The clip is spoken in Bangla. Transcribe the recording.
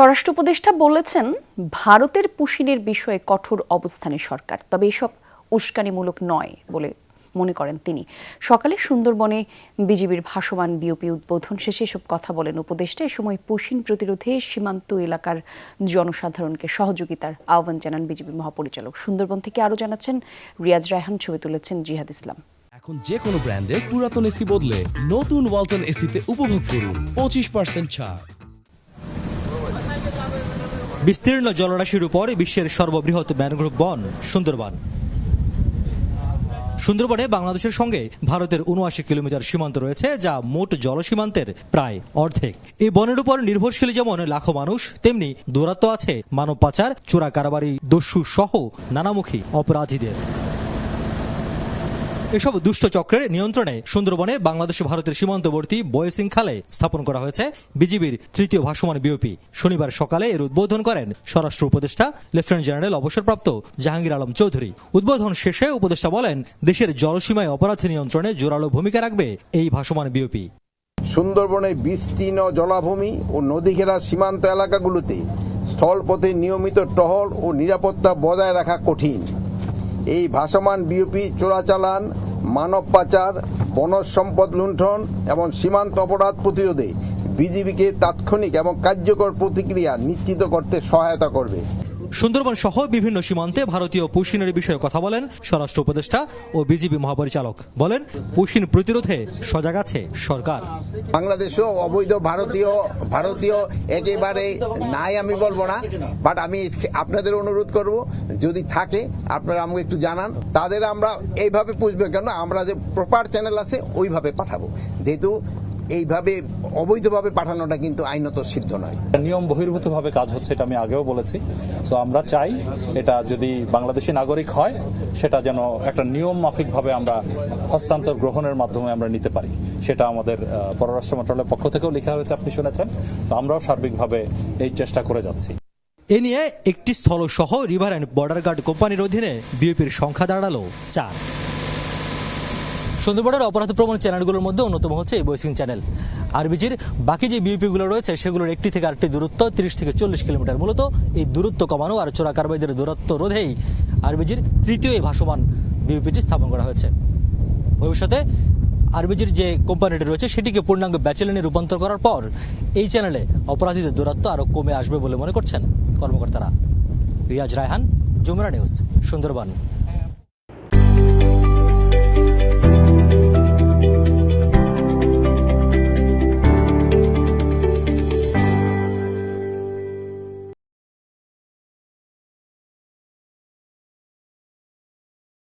স্বরাষ্ট্র উপদেষ্টা বলেছেন, ভারতের পুশিনের বিষয়ে কঠোর অবস্থানে সরকার। তবে এসব উস্কানিমূলক নয় বলে মনে করেন তিনি। সকালে সুন্দরবনে বিজিবির ভাসমান বিওপি উদ্বোধন শেষে এসব কথা বলেন উপদেষ্টা। এ সময় পুশিন প্রতিরোধে সীমান্ত এলাকার জনসাধারণকে সহযোগিতার আহ্বান জানান বিজিবি মহাপরিচালক। সুন্দরবন থেকে আরও জানাচ্ছেন, রিয়াজ রায়হান ছবি তুলেছেন জিহাদ ইসলাম। এখন যে কোনো ব্র্যান্ডের পুরাতন এসি বদলে নতুন ওয়ালটন এসিতে উপভোগ করুন পঁচিশ পার্সেন্ট ছাড়। বিস্তীর্ণ জলরাশির উপর বিশ্বের সর্ববৃহৎ ম্যানগ্রোভ বন, সুন্দরবন। সুন্দরবনে বাংলাদেশের সঙ্গে ভারতের উনআশি কিলোমিটার সীমান্ত রয়েছে, যা মোট জলসীমান্তের প্রায় অর্ধেক। এই বনের উপর নির্ভরশীল যেমন লাখো মানুষ, তেমনি দৌরাত্ম আছে মানব পাচার চোরা কারবারি দস্যু সহ নানামুখী অপরাধীদের। এসব দুষ্ট চক্রের নিয়ন্ত্রণে সুন্দরবনে বাংলাদেশ ভারতের সীমান্তবর্তী বয়সিং খালে স্থাপন করা হয়েছে বিজিবির তৃতীয় ভাসমান বিওপি শনিবার সকালে এর উদ্বোধন করেন স্বরাষ্ট্র উপদেষ্টা, লেফটেন্যান্ট জেনারেল অবসরপ্রাপ্ত জাহাঙ্গীর আলম চৌধুরী। উদ্বোধন শেষে উপদেষ্টা বলেন, দেশের জলসীমায় অপরাধ নিয়ন্ত্রণে জোরালো ভূমিকা রাখবে এই ভাসমান বিওপি সুন্দরবনে বিস্তীর্ণ জলাভূমি ও নদীঘেরা সীমান্ত এলাকাগুলোতে স্থলপথে নিয়মিত টহল ও নিরাপত্তা বজায় রাখা কঠিন। এই ভাসমান বিওপি চোরাচালান, মানব পাচার, বনজ সম্পদ লুণ্ঠন এবং সীমান্ত অপরাধ প্রতিরোধে বিজিবিকে তাৎক্ষণিক এবং কার্যকর প্রতিক্রিয়া নিশ্চিত করতে সহায়তা করবে। সুন্দরবন সহ বিভিন্ন সীমান্তে ভারতীয় পুশিনের বিষয়ে কথা বলেন স্বরাষ্ট্র উপদেষ্টা ও বিজিবি মহাপরিচালক। বলেন পুশিন প্রতিরোধে সজাগ আছে সরকার। বাংলাদেশেও অবৈধ ভারতীয় ভারতীয় একেবারে নাই আমি বলব না বাট আমি আপনাদের অনুরোধ করব, যদি থাকে, আপনারা আমাকে একটু জানান। তাদের আমরা এইভাবে পুষবে কেন? আমরা যে প্রপার চ্যানেল আছে, ওইভাবে পাঠাবো। যেহেতু এইভাবে অবৈধভাবে পাঠানোটা কিন্তু আইনত সিদ্ধ নয়। নিয়ম বহির্ভূতভাবে কাজ হচ্ছে এটা আমি আগেও বলেছি। সো আমরা চাই এটা যদি বাংলাদেশি নাগরিক হয় সেটা যেন একটা নিয়ম মাফিকভাবে আমরা হস্তান্তর গ্রহণের মাধ্যমে আমরা নিতে পারি। সেটা আমাদের পররাষ্ট্র মন্ত্রণালয়ের পক্ষ থেকেও লেখা হয়েছে আপনি শুনেছেন। তো আমরাও সার্বিকভাবে এই চেষ্টা করে যাচ্ছি। এ নিয়ে একটি স্থল সহ রিভার অ্যান্ড বর্ডার গার্ড কোম্পানির অধীনে বিএপির সংখ্যা দাঁড়াল চার। সুন্দরবনের অপরাধ প্রবণ চ্যানেলগুলোর মধ্যে অন্যতম হচ্ছে এই বৈসিং চ্যানেল। আরবিজির বাকি যে বিউপিগুলো রয়েছে, সেগুলোর একটি থেকে আরেকটি দূরত্ব তিরিশ থেকে চল্লিশ কিলোমিটার। মূলত এই দূরত্ব কমানো আর চোরা কারবাইদের দূরত্ব রোধেই আরবিজির তৃতীয় এই ভাসমান বিউপিটি স্থাপন করা হয়েছে। ভবিষ্যতে আরবিজির যে কোম্পানিটি রয়েছে, সেটিকে পূর্ণাঙ্গ ব্যাচেলনে রূপান্তর করার পর এই চ্যানেলে অপরাধীদের দূরত্ব আরও কমে আসবে বলে মনে করছেন কর্মকর্তারা। রিয়াজ রায়হান, যমুনা নিউজ, সুন্দরবন।